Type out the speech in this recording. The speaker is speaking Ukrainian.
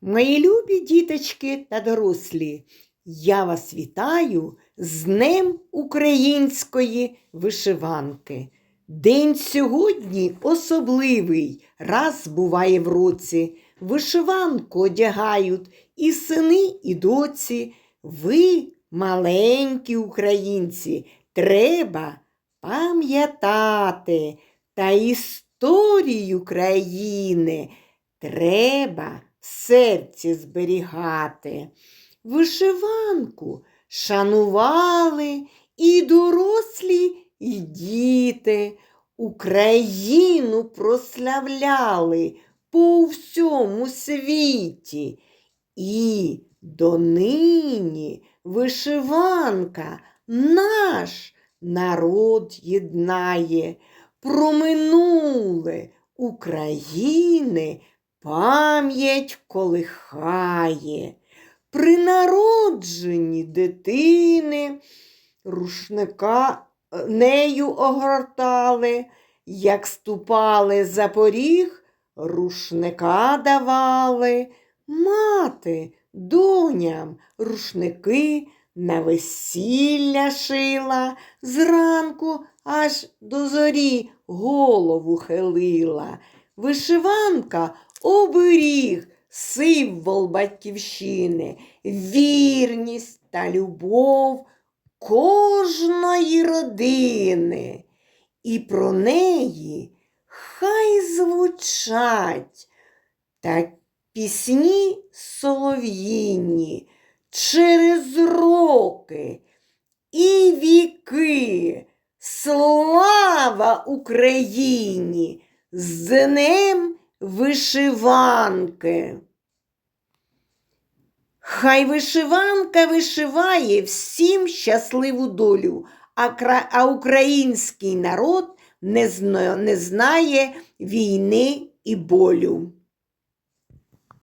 Мої любі діточки та дорослі, я вас вітаю з Днем української вишиванки. День сьогодні особливий, раз буває в році. Вишиванку одягають і сини, і доці. Ви, маленькі українці, треба пам'ятати та історію країни треба серці зберігати. Вишиванку шанували і дорослі, і діти. Україну прославляли по всьому світі. І донині вишиванка наш народ єднає. Про минуле України пам'ять колихає. При народженні дитини рушника е, нею огортали, як ступали за поріг, рушника давали. Мати доням рушники на весілля шила, зранку аж до зорі голову хилила. Вишиванка оберіг, символ батьківщини, вірність та любов кожної родини. І про неї хай звучать та пісні солов'їні через роки і віки. Слава Україні! З Днем вишиванки! Хай вишиванка вишиває всім щасливу долю, а, кра... а український народ не знає війни і болю.